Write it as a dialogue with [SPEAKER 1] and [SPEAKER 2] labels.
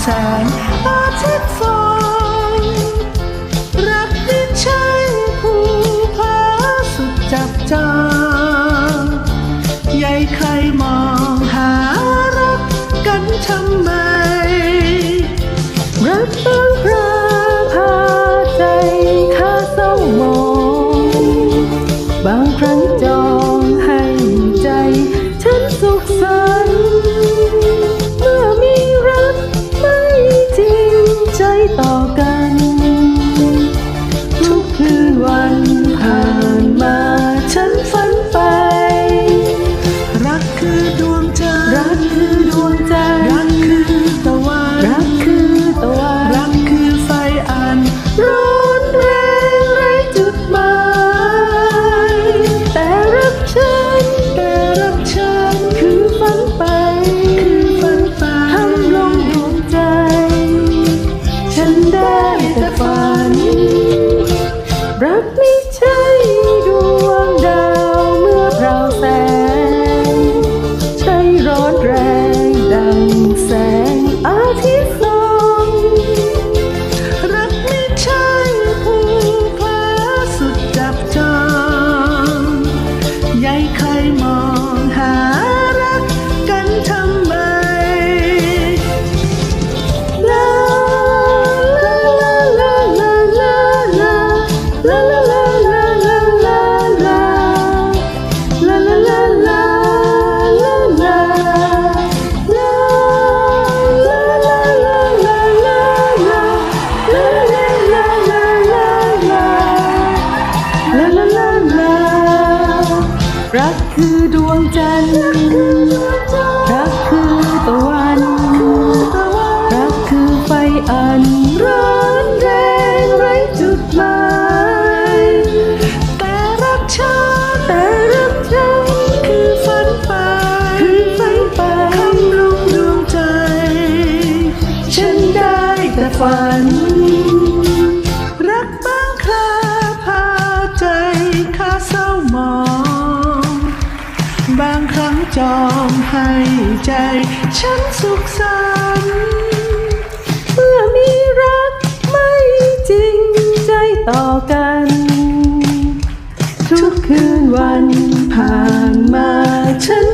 [SPEAKER 1] แสงอาทิตย์ส่องรักที่ใช่ผู้พาสุดจับจองใหญ่ใครมองหารักกันทำไม รักบางคราพาใจข้าเศร้ามองบางครั้งจอง ใจต่อกัน กคือดวงจันทร์รักคือตะวันรักคือไฟอันร้อนแรงไร้จุดหมายแต่รักฉันแต่รักฉันคือฝันไปคือฝันไปคำลงดวงใจ ฉันได้แต่ฝัน จอมให้ใจฉันสุขสันต์เมื่อมีรักไม่จริงใจต่อกัน ทุกคืนวันผ่านมาฉัน